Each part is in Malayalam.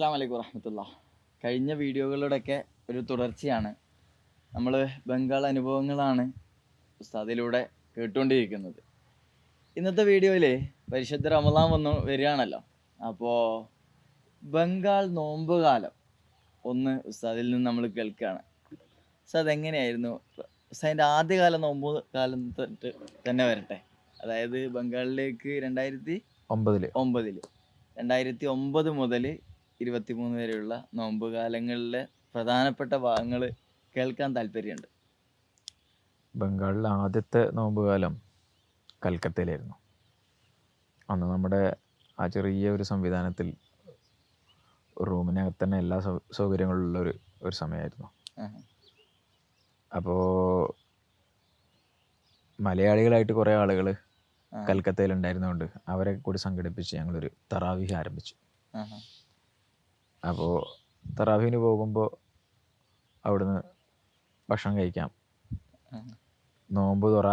അസ്സാം വലൈക്കും വറഹമത്തുള്ള. കഴിഞ്ഞ വീഡിയോകളുടെയൊക്കെ ഒരു തുടർച്ചയാണ് നമ്മൾ ബംഗാൾ അനുഭവങ്ങളാണ് ഉസ്താദിലൂടെ കേട്ടുകൊണ്ടിരിക്കുന്നത്. ഇന്നത്തെ വീഡിയോയിൽ പരിശുദ്ധ റമദാൻ വന്നു വരികയാണല്ലോ. അപ്പോൾ ബംഗാൾ നോമ്പ് കാലം ഒന്ന് ഉസ്താദിൽ നിന്ന് നമ്മൾ കേൾക്കുകയാണ്. ഉസ്താദ് എങ്ങനെയായിരുന്നു? ഉസ്താദിന്റെ ആദ്യകാല നോമ്പ് കാലം തൊട്ട് തന്നെ വരട്ടെ. അതായത് ബംഗാളിലേക്ക് രണ്ടായിരത്തി ഒമ്പതിൽ ഒമ്പതിൽ രണ്ടായിരത്തി ഒമ്പത് മുതൽ ഇരുപത്തിമൂന്ന് വരെയുള്ള നോമ്പ് കാലങ്ങളിലെ പ്രധാനപ്പെട്ട ഭാഗങ്ങൾ കേൾക്കാൻ താല്പര്യമുണ്ട്. ബംഗാളിലെ ആദ്യത്തെ നോമ്പ് കാലം കൽക്കത്തയിലായിരുന്നു. അന്ന് നമ്മുടെ ആ ചെറിയ ഒരു സംവിധാനത്തിൽ റൂമിനകത്ത് തന്നെ എല്ലാ സൗകര്യങ്ങളും സൗകര്യങ്ങളുള്ള ഒരു ഒരു സമയമായിരുന്നു. അപ്പോൾ മലയാളികളായിട്ട് കുറേ ആളുകൾ കൽക്കത്തയിൽ ഉണ്ടായിരുന്നതുകൊണ്ട് അവരെ കൂടി സംഘടിപ്പിച്ച് ഞങ്ങളൊരു തറാവിഹ് ആരംഭിച്ചു. അപ്പോൾ തറാവിഹിന് പോകുമ്പോൾ അവിടുന്ന് ഭക്ഷണം കഴിക്കാം. നോമ്പ് തുറ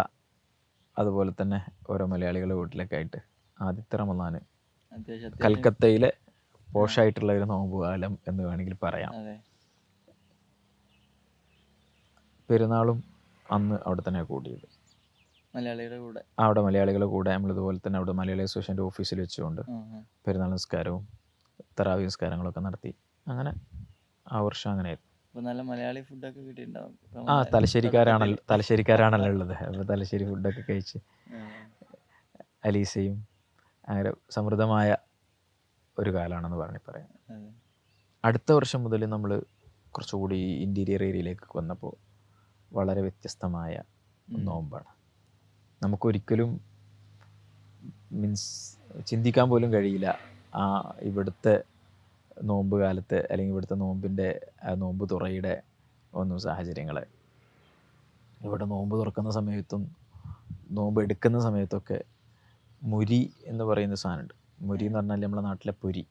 അതുപോലെ തന്നെ ഓരോ മലയാളികളുടെ വീട്ടിലൊക്കെ ആയിട്ട് ആദ്യത്തെ റമദാന് കൽക്കത്തയിലെ പോഷായിട്ടുള്ള ഒരു നോമ്പ് കാലം എന്ന് വേണമെങ്കിൽ പറയാം. പെരുന്നാളും അന്ന് അവിടെ തന്നെ കൂടിയത്. മലയാളികളുടെ കൂടെ. അവിടെ മലയാളികളുടെ കൂടെ നമ്മളിതുപോലെ തന്നെ അവിടെ മലയാളി അസോസിയേഷന്റെ ഓഫീസിൽ വെച്ചുകൊണ്ട് പെരുന്നാൾ നിസ്കാരവും തറാവി നിസ്കാരങ്ങളൊക്കെ നടത്തി. അങ്ങനെ ആ വർഷം അങ്ങനെയായിരുന്നു. അപ്പൊ നല്ല മലയാളി ഫുഡൊക്കെ കിട്ടിയിട്ടുണ്ടാവും. ആ തലശ്ശേരിക്കാരാണല്ലോ തലശ്ശേരിക്കാരാണല്ലോ ഉള്ളത്. അപ്പോൾ തലശ്ശേരി ഫുഡൊക്കെ കഴിച്ച്. അലീസയും അങ്ങനെ സമൃദ്ധമായ ഒരു കാലമാണെന്ന് പറഞ്ഞു പറയാം. അടുത്ത വർഷം മുതൽ നമ്മൾ കുറച്ചുകൂടി ഇന്റീരിയർ ഏരിയയിലേക്ക് വന്നപ്പോൾ വളരെ വ്യത്യസ്തമായ. നോമ്പാണ്. നമുക്കൊരിക്കലും മീൻസ് ചിന്തിക്കാൻ പോലും കഴിയില്ല ആ ഇവിടുത്തെ നോമ്പ് കാലത്ത് അല്ലെങ്കിൽ ഇവിടുത്തെ നോമ്പിന്റെ നോമ്പ് തുറയുടെ ഒന്നും സാഹചര്യങ്ങൾ ഇവിടെ നോമ്പ് തുറക്കുന്ന സമയത്തും നോമ്പ് എടുക്കുന്ന സമയത്തൊക്കെ മുരി എന്ന് പറയുന്ന സാധനമുണ്ട്. മുരി എന്ന് പറഞ്ഞാൽ നമ്മുടെ നാട്ടിലെ പൊരി.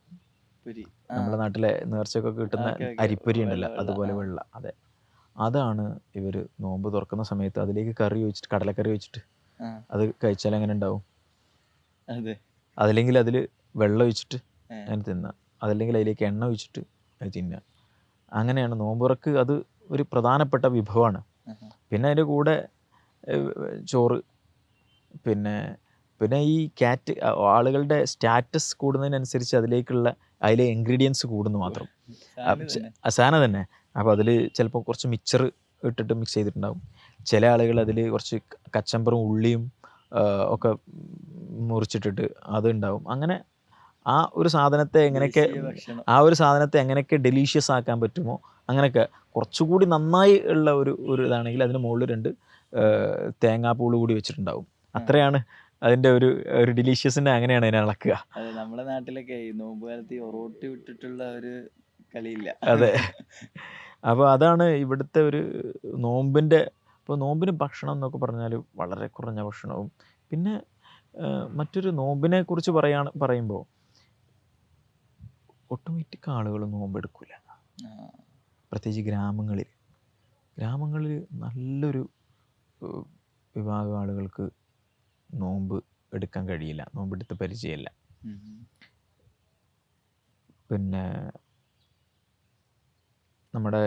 പുരി. നമ്മുടെ നാട്ടിലെ നേർച്ചയൊക്കെ കിട്ടുന്ന. അരിപ്പൊരി ഉണ്ടല്ലോ. അതുപോലെ. വെള്ള. അതെ. അതാണ് ഇവർ നോമ്പ് തുറക്കുന്ന സമയത്ത് അതിലേക്ക് കറി വെച്ചിട്ട് കടലക്കറി വെച്ചിട്ട് അത് കഴിച്ചാൽ എങ്ങനെ ഉണ്ടാവും? അതെ. അതല്ലെങ്കിൽ അതിൽ വെള്ളം ഒഴിച്ചിട്ട് ഞാൻ തിന്നുക അതല്ലെങ്കിൽ അതിലേക്ക് എണ്ണ ഒഴിച്ചിട്ട് അത് തിന്നുക അങ്ങനെയാണ് നോമ്പുറക്ക് അത് ഒരു പ്രധാനപ്പെട്ട വിഭവമാണ്. പിന്നെ അതിന്റെ കൂടെ ചോറ് പിന്നെ പിന്നെ ഈ കാറ്റ് ആളുകളുടെ സ്റ്റാറ്റസ് കൂടുന്നതിനനുസരിച്ച് അതിലേക്കുള്ള അതിലെ ഇൻഗ്രീഡിയൻസ് കൂടുന്നു മാത്രം. തന്നെ. അസാന തന്നെ. അപ്പോൾ അതിൽ ചിലപ്പോൾ കുറച്ച് മിക്സർ ഇട്ടിട്ട് മിക്സ് ചെയ്തിട്ടുണ്ടാകും ചില ആളുകൾ അതിൽ കുറച്ച് കച്ചമ്പറും ഉള്ളിയും ഒക്കെ മുറിച്ചിട്ടിട്ട് അതുണ്ടാവും അങ്ങനെ ആ ഒരു സാധനത്തെ എങ്ങനെയൊക്കെ ആ ഒരു സാധനത്തെ എങ്ങനെയൊക്കെ ഡെലീഷ്യസ് ആക്കാൻ പറ്റുമോ? അങ്ങനെയൊക്കെ കുറച്ചുകൂടി നന്നായി ഉള്ള ഒരു ഒരു ഇതാണെങ്കിൽ അതിന് മുകളിൽ രണ്ട് തേങ്ങാപ്പൂൾ തേങ്ങാപ്പൂൾ കൂടി വെച്ചിട്ടുണ്ടാവും. അത്രയാണ് അതിന്റെ ഒരു ഒരു ഡെലീഷ്യസിന്റെ അങ്ങനെയാണ് അതിനെ ഇളക്കുക അതെ നമ്മുടെ നാട്ടിലൊക്കെ ഈ നോമ്പ് കാലത്ത് ഒറോട്ടി വിട്ടിട്ടുള്ള ഒരു കളിയില്ല. അതെ. അപ്പോൾ അതാണ് ഇവിടുത്തെ ഒരു നോമ്പിന്റെ ഇപ്പോൾ നോമ്പിന് ഭക്ഷണം എന്നൊക്കെ പറഞ്ഞാൽ വളരെ കുറഞ്ഞ ഭക്ഷണവും. പിന്നെ മറ്റൊരു നോമ്പിനെ കുറിച്ച് പറയാണ് പറയുമ്പോൾ ഒട്ടുമിക്ക ആളുകൾ നോമ്പെടുക്കില്ല എടുക്കില്ല പ്രത്യേകിച്ച് ഗ്രാമങ്ങളിൽ. ഗ്രാമങ്ങളിൽ നല്ലൊരു വിഭാഗം ആളുകൾക്ക് നോമ്പ് എടുക്കാൻ കഴിയില്ല. നോമ്പെടുത്ത് പരിചയമില്ല. പിന്നെ നമ്മുടെ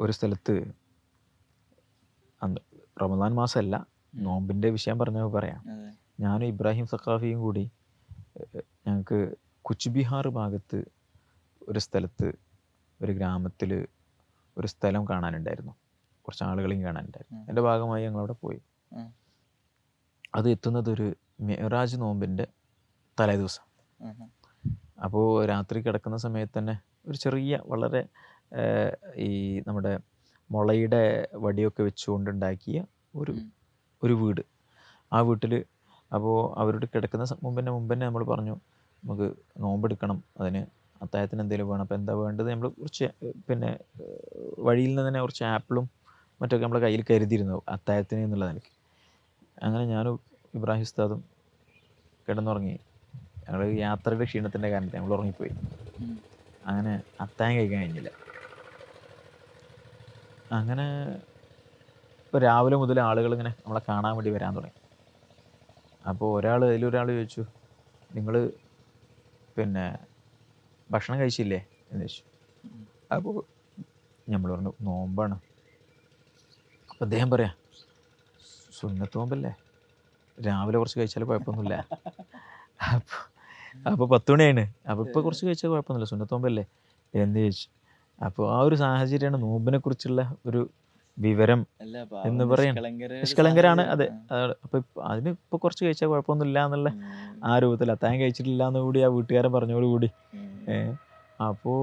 ഒരു സ്ഥലത്ത് റമദാൻ മാസമല്ല. നോമ്പിന്റെ വിഷയം പറഞ്ഞപ്പോൾ പറയാം. ഞാനും ഇബ്രാഹിം സഖാഫിയും കൂടി ഞങ്ങൾക്ക് കുച്ച്ബിഹാർ ഭാഗത്ത് ഒരു സ്ഥലത്ത് ഒരു ഗ്രാമത്തിൽ ഒരു സ്ഥലം കാണാനുണ്ടായിരുന്നു. കുറച്ച് ആളുകളെയും കാണാനുണ്ടായിരുന്നു. എന്റെ ഭാഗമായി ഞങ്ങളവിടെ പോയി. അത് എത്തുന്നത് ഒരു മെഹറാജ് നോമ്പിന്റെ തലേദിവസം. അപ്പോൾ രാത്രി കിടക്കുന്ന സമയത്ത് തന്നെ ഒരു ചെറിയ വളരെ ഈ നമ്മുടെ മുളയുടെ വടിയൊക്കെ വെച്ചുകൊണ്ടുണ്ടാക്കിയ ഒരു ഒരു വീട്. ആ വീട്ടിൽ അപ്പോൾ അവരോട് കിടക്കുന്ന മുമ്പ് തന്നെ മുമ്പ് തന്നെ നമ്മൾ പറഞ്ഞു നമുക്ക് നോമ്പെടുക്കണം അതിന് അത്താഴത്തിന് എന്തെങ്കിലും വേണം അപ്പോൾ എന്താ വേണ്ടത്? നമ്മൾ കുറച്ച് പിന്നെ വഴിയിൽ നിന്ന് തന്നെ കുറച്ച് ആപ്പിളും മറ്റൊക്കെ നമ്മളെ കയ്യിൽ കരുതിയിരുന്നു അത്താഴത്തിന് എന്നുള്ള നിലയ്ക്ക്. അങ്ങനെ ഞാനും ഇബ്രാഹിം ഉസ്താദും കിടന്നുറങ്ങി. ഞങ്ങൾ യാത്രയുടെ ക്ഷീണത്തിന്റെ കാരണത്തിൽ നമ്മൾ ഉറങ്ങിപ്പോയി. അങ്ങനെ അത്താഴം കഴിക്കാൻ കഴിഞ്ഞില്ല. അങ്ങനെ ഇപ്പോൾ രാവിലെ മുതൽ ആളുകൾ ഇങ്ങനെ നമ്മളെ കാണാൻ വേണ്ടി വരാൻ തുടങ്ങി. അപ്പോൾ ഒരാൾ അതിലൊരാൾ ചോദിച്ചു നിങ്ങൾ പിന്നെ ഭക്ഷണം കഴിച്ചില്ലേ? എന്ന് ചോദിച്ചു. അപ്പോൾ നമ്മൾ പറഞ്ഞു നോമ്പാണ്. അപ്പം അദ്ദേഹം പറയാം സുന്നത്ത് നോമ്പല്ലേ രാവിലെ കുറച്ച് കഴിച്ചാൽ കുഴപ്പമൊന്നുമില്ല. അപ്പോൾ അപ്പോൾ പത്ത് മണിയാണ് അപ്പോൾ ഇപ്പോൾ കുറച്ച് കഴിച്ചാൽ കുഴപ്പമൊന്നുമില്ല സുന്നത്ത് നോമ്പല്ലേ എന്ന് ചോദിച്ചു. അപ്പോൾ ആ ഒരു സാഹചര്യമാണ് നോമ്പിനെ കുറിച്ചുള്ള ഒരു വിവരം എന്ന് പറയാൻ. നിഷ്കളങ്കരാണ് അതെ. അപ്പൊ അതിന് ഇപ്പൊ കുറച്ച് കഴിച്ചാൽ കുഴപ്പമൊന്നുമില്ല എന്നുള്ള ആ. രൂപത്തിൽ അത്താൻ കഴിച്ചിട്ടില്ല എന്ന് കൂടി ആ വീട്ടുകാരൻ പറഞ്ഞോടുകൂടി ഏഹ് അപ്പോ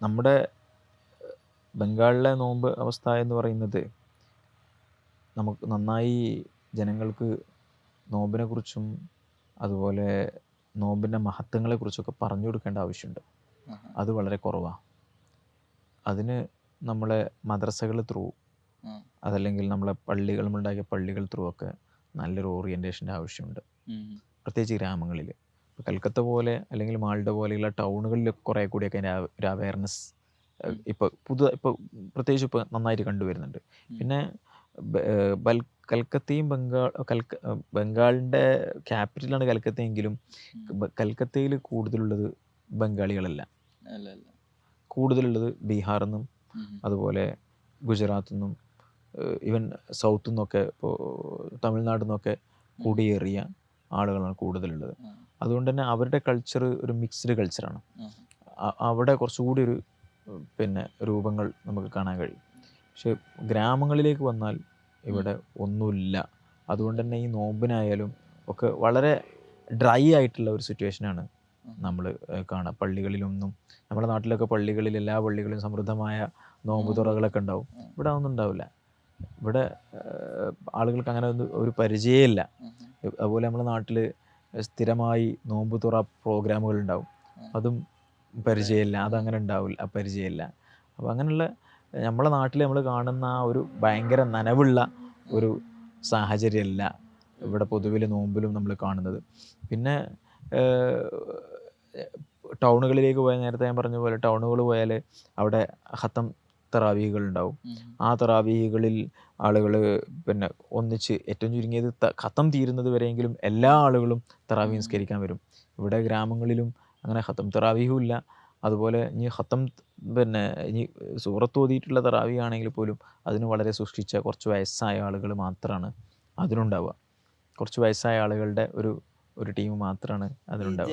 നമ്മുടെ ബംഗാളിലെ നോമ്പ് അവസ്ഥ എന്ന് പറയുന്നത് നമുക്ക് നന്നായി ജനങ്ങൾക്ക് നോമ്പിനെ കുറിച്ചും അതുപോലെ നോമ്പിന്റെ മഹത്വങ്ങളെ കുറിച്ചൊക്കെ പറഞ്ഞു കൊടുക്കേണ്ട ആവശ്യമുണ്ട്. അത് വളരെ കുറവാണ് അതിന് നമ്മളെ മദ്രസകൾ ത്രൂ അതല്ലെങ്കിൽ നമ്മളെ പള്ളികൾ ഉണ്ടാക്കിയ പള്ളികൾ ത്രൂ ഒക്കെ നല്ലൊരു ഓറിയന്റേഷന്റെ ആവശ്യമുണ്ട്. പ്രത്യേകിച്ച് ഗ്രാമങ്ങളിൽ. ഇപ്പോൾ കൽക്കത്ത പോലെ അല്ലെങ്കിൽ മാൾഡ പോലെയുള്ള ടൗണുകളിൽ കുറേ കൂടിയൊക്കെ അതിന്റെ ഒരു അവയർനെസ്. ഇപ്പോൾ പുതു ഇപ്പോൾ പ്രത്യേകിച്ച് ഇപ്പോൾ നന്നായിട്ട് കണ്ടുവരുന്നുണ്ട് പിന്നെ ബൽ കൽക്കത്തയും ബംഗാൾ കൽക്ക ബംഗാളിന്റെ ക്യാപിറ്റലാണ് കൽക്കത്തയെങ്കിലും കൽക്കത്തയിൽ കൂടുതലുള്ളത് ബംഗാളികളല്ല. കൂടുതലുള്ളത് ബീഹാറിൽ നിന്നും അതുപോലെ ഗുജറാത്തിൽ നിന്നും ഈവൻ സൗത്തിൽ നിന്നൊക്കെ ഇപ്പോൾ തമിഴ്നാട്ടിൽ നിന്നൊക്കെ കുടിയേറിയ ആളുകളാണ് കൂടുതലുള്ളത്. അതുകൊണ്ട് തന്നെ അവരുടെ കൾച്ചർ ഒരു മിക്സ്ഡ് കൾച്ചറാണ് അവിടെ കുറച്ചുകൂടി ഒരു പിന്നെ രൂപങ്ങൾ നമുക്ക് കാണാൻ കഴിയും. പക്ഷെ ഗ്രാമങ്ങളിലേക്ക് വന്നാൽ ഇവിടെ ഒന്നുമില്ല. അതുകൊണ്ട് തന്നെ ഈ നോമ്പിനായാലും ഒക്കെ വളരെ ഡ്രൈ ആയിട്ടുള്ള ഒരു സിറ്റുവേഷനാണ്. നമ്മൾ കാണാം പള്ളികളിലൊന്നും നമ്മുടെ നാട്ടിലൊക്കെ പള്ളികളിൽ എല്ലാ പള്ളികളിലും സമൃദ്ധമായ നോമ്പ്. തുറകളൊക്കെ ഉണ്ടാവും. ഇവിടെ അതൊന്നും ഉണ്ടാവില്ല. ഇവിടെ ആളുകൾക്ക് അങ്ങനെ ഒന്നും ഒരു പരിചയമില്ല. ഇല്ല അതുപോലെ നമ്മുടെ നാട്ടിൽ സ്ഥിരമായി നോമ്പ് തുറ പ്രോഗ്രാമുകൾ ഉണ്ടാവും. അതും പരിചയമില്ല. അതങ്ങനെ ഉണ്ടാവില്ല പരിചയമില്ല അപ്പോൾ അങ്ങനെയുള്ള നമ്മളെ നാട്ടിൽ നമ്മൾ കാണുന്ന ആ ഒരു ഭയങ്കര നനവുള്ള ഒരു സാഹചര്യമല്ല ഇവിടെ പൊതുവിൽ നോമ്പിലും നമ്മൾ കാണുന്നത്. പിന്നെ ടൗണുകളിലേക്ക് പോയാൽ നേരത്തെ ഞാൻ പറഞ്ഞ പോലെ ടൗണുകൾ പോയാൽ അവിടെ ഹത്തം തറാവീഹികൾ ഉണ്ടാവും. ആ തറാവീഹികളിൽ ആളുകൾ പിന്നെ ഒന്നിച്ച് ഏറ്റവും ചുരുങ്ങിയത് ഖത്തം തീരുന്നത് വരെയെങ്കിലും എല്ലാ ആളുകളും തറാവി ഉം. നിസ്കരിക്കാൻ വരും. ഇവിടെ ഗ്രാമങ്ങളിലും അങ്ങനെ ഹത്തം തറാവീഹും ഇല്ല. അതുപോലെ ഇനി ഹത്തം പിന്നെ ഇനി സൂറത്ത് ഓതിയിട്ടുള്ള തറാവി ആണെങ്കിൽ പോലും അതിന് വളരെ സൂക്ഷിച്ച കുറച്ച് വയസ്സായ ആളുകൾ മാത്രമാണ് അതിനുണ്ടാവുക കുറച്ച് വയസ്സായ ആളുകളുടെ ഒരു ഒരു ടീം മാത്രമാണ്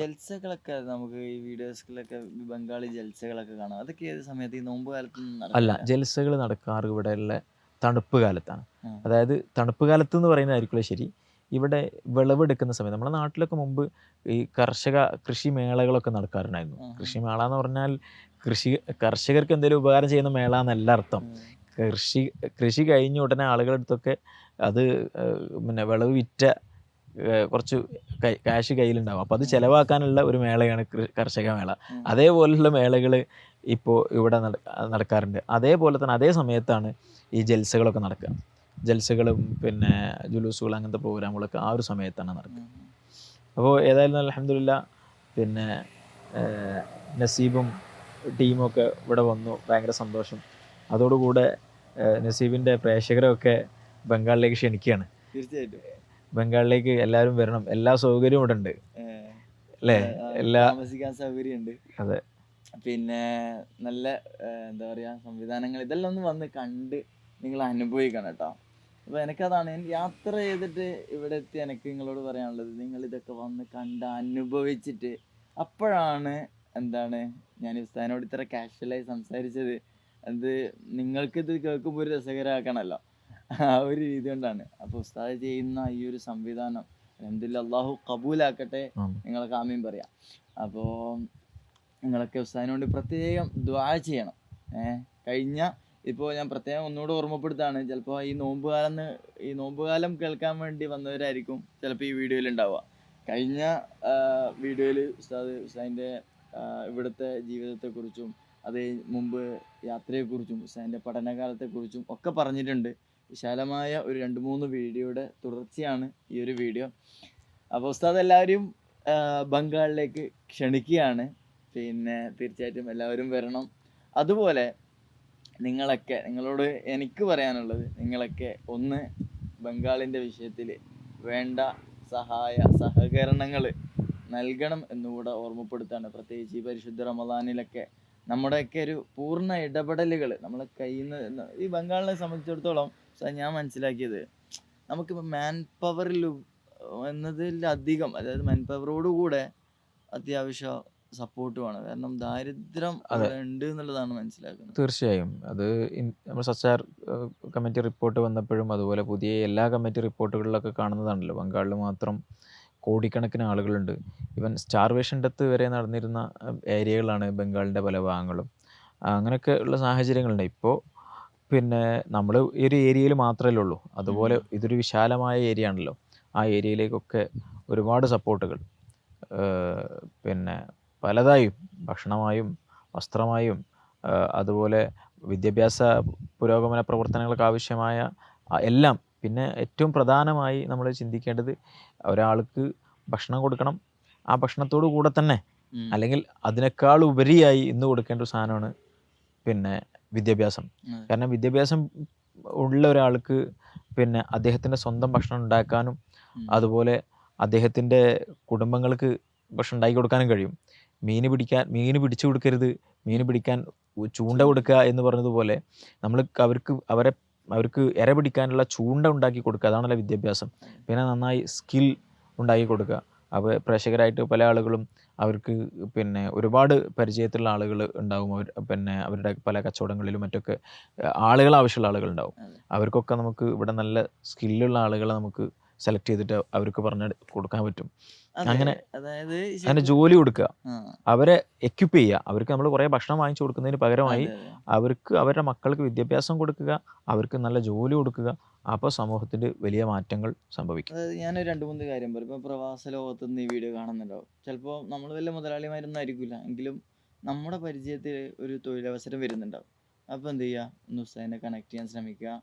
ജൽസകളൊക്കെ നമുക്ക് ഈ വീഡിയോസിലൊക്കെ ബംഗാളി ജൽസകളൊക്കെ കാണാം. അതൊക്കെ ഏത് സമയത്ത്? ഈ നോമ്പ് കാലത്ത് അല്ല? ജൽസകൾ നടക്കാറ് ഉള്ള തണുപ്പ് കാലത്താണ്. അതായത് തണുപ്പ് കാലത്ത് എന്ന് പറയുന്നതായിരിക്കുമല്ലോ ശരി. ഇവിടെ വിളവെടുക്കുന്ന സമയത്ത് നമ്മുടെ നാട്ടിലൊക്കെ മുമ്പ് ഈ കർഷക കൃഷി മേളകളൊക്കെ നടക്കാറുണ്ടായിരുന്നു. കൃഷിമേള കൃഷി മേള എന്ന് പറഞ്ഞാൽ കൃഷി കർഷകർക്ക് എന്തെങ്കിലും ഉപകാരം ചെയ്യുന്ന മേള എന്നല്ല അർത്ഥം. കൃഷി കൃഷി കഴിഞ്ഞ ഉടനെ ആളുകളുടെ അടുത്തൊക്കെ അത് പിന്നെ വിളവ് വിറ്റ കുറച്ച് കൈ കാശ് കയ്യിലുണ്ടാവും. അപ്പോൾ അത് ചിലവാക്കാനുള്ള ഒരു മേളയാണ് കർഷക മേള അതേപോലെയുള്ള മേളകൾ ഇപ്പോൾ ഇവിടെ നടക്കാറുണ്ട്. അതേപോലെ തന്നെ അതേ സമയത്താണ് ഈ ജൽസകളൊക്കെ നടക്കുക ജൽസകളും പിന്നെ ജുലൂസുകൾ അങ്ങനത്തെ പ്രോഗ്രാമുകളൊക്കെ ആ ഒരു സമയത്താണ് നടക്കുക അപ്പോൾ ഏതായാലും അലഹമില്ല പിന്നെ നസീബും ടീമൊക്കെ ഒക്കെ ഇവിടെ വന്നു. ഭയങ്കര സന്തോഷം. അതോടുകൂടെ നസീബിന്റെ പ്രേക്ഷകരൊക്കെ ബംഗാളിലേക്ക് ക്ഷണിക്കുകയാണ് തീർച്ചയായിട്ടും. ബംഗാളിലേക്ക് എല്ലാവരും വരണം. എല്ലാ സൗകര്യവും ഇവിടെ ഉണ്ട് അല്ലേ? എല്ലാ താമസിക്കാൻ സൗകര്യമുണ്ട് അതെ. പിന്നെ നല്ല എന്താ പറയാ സംവിധാനങ്ങൾ ഇതെല്ലാം ഒന്ന് വന്ന് കണ്ട് നിങ്ങൾ അനുഭവിക്കണം കേട്ടോ. അപ്പൊ എനിക്കതാണ് യാത്ര ചെയ്തിട്ട് ഇവിടെ എത്തി എനിക്ക് നിങ്ങളോട് പറയാനുള്ളത്. നിങ്ങൾ ഇതൊക്കെ വന്ന് കണ്ട് അനുഭവിച്ചിട്ട് അപ്പോഴാണ് എന്താണ് ഞാൻ ഉസ്താനോട് ഇത്ര കാഷ്വലായി സംസാരിച്ചത്. അത് നിങ്ങൾക്കിത് കേൾക്കുമ്പോൾ ഒരു രസകരമാക്കണമല്ലോ ആ ഒരു രീതി കൊണ്ടാണ്. അപ്പൊ ഉസ്താദ് ചെയ്യുന്ന ഈ ഒരു സംവിധാനം അലഹമില്ല അള്ളാഹു കബൂലാക്കട്ടെ നിങ്ങളൊക്കെ ആമീൻ പറയാം. അപ്പോൾ നിങ്ങളൊക്കെ ഉസ്താദിനോട് പ്രത്യേകം ദ്വാ ചെയ്യണം. ഏഹ് കഴിഞ്ഞ ഇപ്പോൾ ഞാൻ പ്രത്യേകം ഒന്നുകൂടെ ഓർമ്മപ്പെടുത്താണ്. ചിലപ്പോൾ ഈ നോമ്പുകാലം ഈ നോമ്പുകാലം കേൾക്കാൻ വേണ്ടി വന്നവരായിരിക്കും ചിലപ്പോൾ ഈ വീഡിയോയിൽ ഉണ്ടാവുക. കഴിഞ്ഞ വീഡിയോയിൽ ഉസ്താദ് ഉസ്താദിന്റെ ഇവിടുത്തെ ജീവിതത്തെക്കുറിച്ചും അത് മുമ്പ് യാത്രയെക്കുറിച്ചും ഉസ്താദിന്റെ പഠനകാലത്തെക്കുറിച്ചും ഒക്കെ പറഞ്ഞിട്ടുണ്ട്. വിശാലമായ ഒരു രണ്ട് മൂന്ന് വീഡിയോയുടെ തുടർച്ചയാണ് ഈ ഒരു വീഡിയോ. അപ്പോൾ ഉസ്താദ് എല്ലാവരും ബംഗാളിലേക്ക് ക്ഷണിക്കുകയാണ്. പിന്നെ തീർച്ചയായിട്ടും എല്ലാവരും വരണം. അതുപോലെ നിങ്ങളൊക്കെ നിങ്ങളോട് എനിക്ക് പറയാനുള്ളത് നിങ്ങളൊക്കെ ഒന്ന് ബംഗാളിന്റെ വിഷയത്തിൽ വേണ്ട സഹായ സഹകരണങ്ങൾ നൽകണം എന്നുകൂടെ ഓർമ്മപ്പെടുത്താണ്. പ്രത്യേകിച്ച് ഈ പരിശുദ്ധ റമദാനിലൊക്കെ നമ്മുടെയൊക്കെ ഒരു പൂർണ ഇടപെടലുകൾ നമ്മളെ കയ്യിൽ നിന്ന് ഈ ബംഗാളിനെ സംബന്ധിച്ചിടത്തോളം ഞാൻ മനസ്സിലാക്കിയത്. നമുക്കിപ്പോൾ മാൻ പവറിൽ എന്നതിലധികം അതായത് മാൻ പവറോട് കൂടെ അത്യാവശ്യം സപ്പോർട്ട് വേണം. കാരണം ദാരിദ്ര്യം ഉണ്ട് എന്നുള്ളതാണ് മനസ്സിലാക്കുന്നത്. തീർച്ചയായും. അത് നമ്മൾ സച്ചാർ കമ്മിറ്റി റിപ്പോർട്ട് വന്നപ്പോഴും അതുപോലെ പുതിയ എല്ലാ കമ്മിറ്റി റിപ്പോർട്ടുകളിലൊക്കെ കാണുന്നതാണല്ലോ. ബംഗാളിൽ മാത്രം കോടിക്കണക്കിന് ആളുകളുണ്ട്. ഇവൻ സ്റ്റാർവേഷൻ ഡെത്ത് വരെ നടന്നിരുന്ന ഏരിയകളാണ് ബംഗാളിന്റെ പല ഭാഗങ്ങളും. അങ്ങനെയൊക്കെ ഉള്ള സാഹചര്യങ്ങളുണ്ട്. ഇപ്പോൾ പിന്നെ നമ്മൾ ഈ ഒരു ഏരിയയിൽ മാത്രമല്ലേ ഉള്ളൂ. അതുപോലെ ഇതൊരു വിശാലമായ ഏരിയ ആണല്ലോ. ആ ഏരിയയിലേക്കൊക്കെ ഒരുപാട് സപ്പോർട്ടുകൾ. പിന്നെ പലതായും ഭക്ഷണമായും വസ്ത്രമായും അതുപോലെ വിദ്യാഭ്യാസ പുരോഗമന പ്രവർത്തനങ്ങൾക്ക് ആവശ്യമായ എല്ലാം പിന്നെ ഏറ്റവും പ്രധാനമായി നമ്മൾ ചിന്തിക്കേണ്ടത് ഒരാൾക്ക് ഭക്ഷണം കൊടുക്കണം. ആ ഭക്ഷണത്തോടു കൂടെ തന്നെ അല്ലെങ്കിൽ അതിനേക്കാൾ ഉപരിയായി ഇന്ന് കൊടുക്കേണ്ട ഒരു സാധനമാണ്. പിന്നെ വിദ്യാഭ്യാസം. കാരണം വിദ്യാഭ്യാസം ഉള്ള ഒരാൾക്ക് പിന്നെ അദ്ദേഹത്തിന്റെ സ്വന്തം ഭക്ഷണം ഉണ്ടാക്കാനും അതുപോലെ അദ്ദേഹത്തിന്റെ കുടുംബങ്ങൾക്ക് ഭക്ഷണം ഉണ്ടാക്കി കൊടുക്കാനും കഴിയും. മീൻ പിടിക്കാൻ മീൻ പിടിച്ചു കൊടുക്കരുത് മീൻ പിടിക്കാൻ ചൂണ്ട കൊടുക്കുക എന്ന് പറഞ്ഞതുപോലെ നമ്മൾ അവർക്ക് അവരെ അവർക്ക് ഇര പിടിക്കാനുള്ള ചൂണ്ട ഉണ്ടാക്കി കൊടുക്കുക അതാണല്ലോ വിദ്യാഭ്യാസം. പിന്നെ നന്നായി സ്കിൽ ഉണ്ടാക്കി കൊടുക്കുക. അപ്പോൾ പ്രേക്ഷകരായിട്ട് പല ആളുകളും അവർക്ക് പിന്നെ ഒരുപാട് പരിചയത്തിലുള്ള ആളുകൾ ഉണ്ടാവും. അവർ പിന്നെ അവരുടെ പല കച്ചവടങ്ങളിലും മറ്റൊക്കെ ആളുകൾ ആവശ്യമുള്ള ആളുകൾ ഉണ്ടാവും. അവർക്കൊക്കെ നമുക്ക് ഇവിടെ നല്ല സ്കില്ലുള്ള ആളുകളെ നമുക്ക് സെലക്ട് ചെയ്തിട്ട് അവർക്ക് പറഞ്ഞ് കൊടുക്കാൻ പറ്റും. അങ്ങനെ അതായത് അങ്ങനെ ജോലി കൊടുക്കുക. അവരെ എക്യുപ്പ് ചെയ്യുക. അവർക്ക് നമ്മൾ കുറേ ഭക്ഷണം വാങ്ങിച്ചു കൊടുക്കുന്നതിന് പകരമായി. അവർക്ക് അവരുടെ മക്കൾക്ക് വിദ്യാഭ്യാസം കൊടുക്കുക. അവർക്ക് നല്ല ജോലി കൊടുക്കുക. അപ്പോൾ സമൂഹത്തിൽ വലിയ മാറ്റങ്ങൾ സംഭവിക്കും. അതായത് ഞാനൊരു രണ്ട് മൂന്ന് കാര്യം പറയും. ഇപ്പോൾ പ്രവാസ ലോകത്ത് നിന്ന് ഈ വീഡിയോ കാണുന്നുണ്ടാവും. ചിലപ്പോൾ നമ്മൾ വല്ല മുതലാളിമാരൊന്നും ആയിരിക്കില്ല എങ്കിലും നമ്മുടെ പരിചയത്തിൽ ഒരു തൊഴിലവസരം വരുന്നുണ്ടാവും. അപ്പോൾ എന്ത് ചെയ്യുക ഒന്ന് ഉസ്താദിനെ കണക്ട് ചെയ്യാൻ ശ്രമിക്കുക.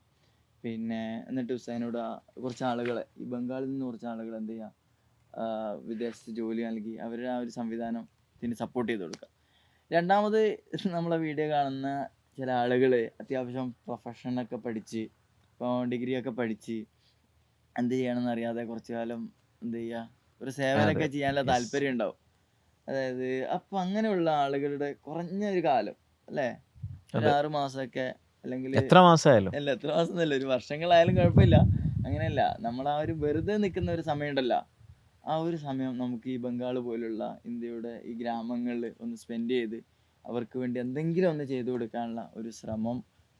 പിന്നെ എന്നിട്ട് ഉസ്താദിനോട് കുറച്ച് ആളുകളെ ഈ ബംഗാളിൽ നിന്ന് കുറച്ച് ആളുകൾ എന്ത് ചെയ്യുക വിദേശത്ത് ജോലി നൽകി. അവരുടെ ആ ഒരു സംവിധാനത്തിന് സപ്പോർട്ട് ചെയ്ത് കൊടുക്കുക. രണ്ടാമത് നമ്മളെ വീഡിയോ കാണുന്ന ചില ആളുകൾ അത്യാവശ്യം പ്രൊഫഷനൊക്കെ പഠിച്ച് ഇപ്പോൾ ഡിഗ്രി ഒക്കെ പഠിച്ച് എന്ത് ചെയ്യണമെന്ന് അറിയാതെ കുറച്ചു കാലം എന്ത് ചെയ്യുക ഒരു സേവനമൊക്കെ. ചെയ്യാനുള്ള. താല്പര്യം ഉണ്ടാവും അതായത് അപ്പം അങ്ങനെയുള്ള ആളുകളുടെ കുറഞ്ഞ ഒരു കാലം അല്ലേ ഒരു അതെ. ആറ് മാസമൊക്കെ അല്ലെങ്കിൽ എത്ര മാസമായാലും അല്ല എത്ര മാസം എന്നല്ല ഒരു വർഷങ്ങളായാലും കുഴപ്പമില്ല അങ്ങനെയല്ല നമ്മൾ ആ ഒരു വെറുതെ നിൽക്കുന്ന ഒരു സമയം ഉണ്ടല്ലോ ആ ഒരു സമയം നമുക്ക് ഈ ബംഗാൾ പോലുള്ള ഇന്ത്യയുടെ ഈ ഗ്രാമങ്ങളിൽ ഒന്ന് സ്പെൻഡ് ചെയ്ത് അവർക്ക് വേണ്ടി എന്തെങ്കിലും ഒന്ന് ചെയ്തു കൊടുക്കാനുള്ള ഒരു ശ്രമം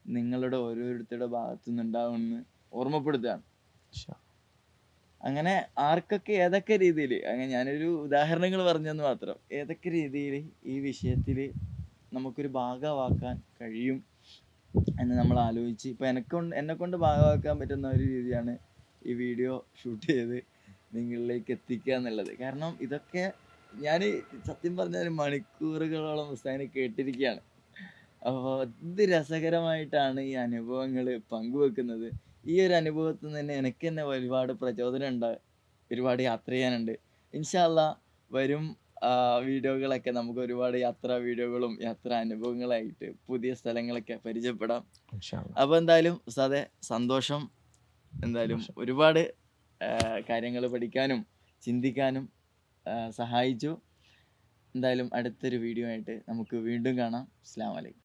നിങ്ങളുടെ ഓരോരുത്തരുടെ ഭാഗത്തു നിന്നുണ്ടാവുമെന്ന് ഓർമ്മപ്പെടുത്തുകയാണ് അങ്ങനെ ആർക്കൊക്കെ ഏതൊക്കെ രീതിയിൽ അങ്ങനെ ഞാനൊരു ഉദാഹരണങ്ങൾ പറഞ്ഞെന്ന് മാത്രം ഏതൊക്കെ രീതിയിൽ ഈ വിഷയത്തിൽ നമുക്കൊരു ഭാഗമാക്കാൻ കഴിയും എന്ന് നമ്മൾ ആലോചിച്ച് ഇപ്പം എനക്കൊണ്ട് എന്നെ കൊണ്ട് ഭാഗമാക്കാൻ പറ്റുന്ന ഒരു രീതിയാണ് ഈ വീഡിയോ ഷൂട്ട് ചെയ്ത് നിങ്ങളിലേക്ക് എത്തിക്കുക എന്നുള്ളത്. കാരണം ഇതൊക്കെ ഞാൻ സത്യം പറഞ്ഞാൽ മണിക്കൂറുകളോളം പുസ്തകം കേട്ടിരിക്കുകയാണ്. അപ്പോൾ ഇത് രസകരമായിട്ടാണ് ഈ അനുഭവങ്ങൾ പങ്കുവെക്കുന്നത്. ഈ ഒരു അനുഭവത്തിൽ നിന്ന് തന്നെ എനിക്ക് തന്നെ ഒരുപാട് പ്രചോദനം ഉണ്ട് ഒരുപാട് യാത്ര ചെയ്യാനുണ്ട്. ഇൻഷാല്ല വരും വീഡിയോകളൊക്കെ നമുക്ക് ഒരുപാട് യാത്രാ വീഡിയോകളും യാത്രാ അനുഭവങ്ങളായിട്ട് പുതിയ സ്ഥലങ്ങളൊക്കെ പരിചയപ്പെടാം. അപ്പോൾ എന്തായാലും ഉസ്താദെ സന്തോഷം. എന്തായാലും ഒരുപാട് കാര്യങ്ങൾ പഠിക്കാനും ചിന്തിക്കാനും സഹായിച്ചു. എന്തായാലും അടുത്തൊരു വീഡിയോ ആയിട്ട് നമുക്ക് വീണ്ടും കാണാം. അസ്സാം വലൈക്കും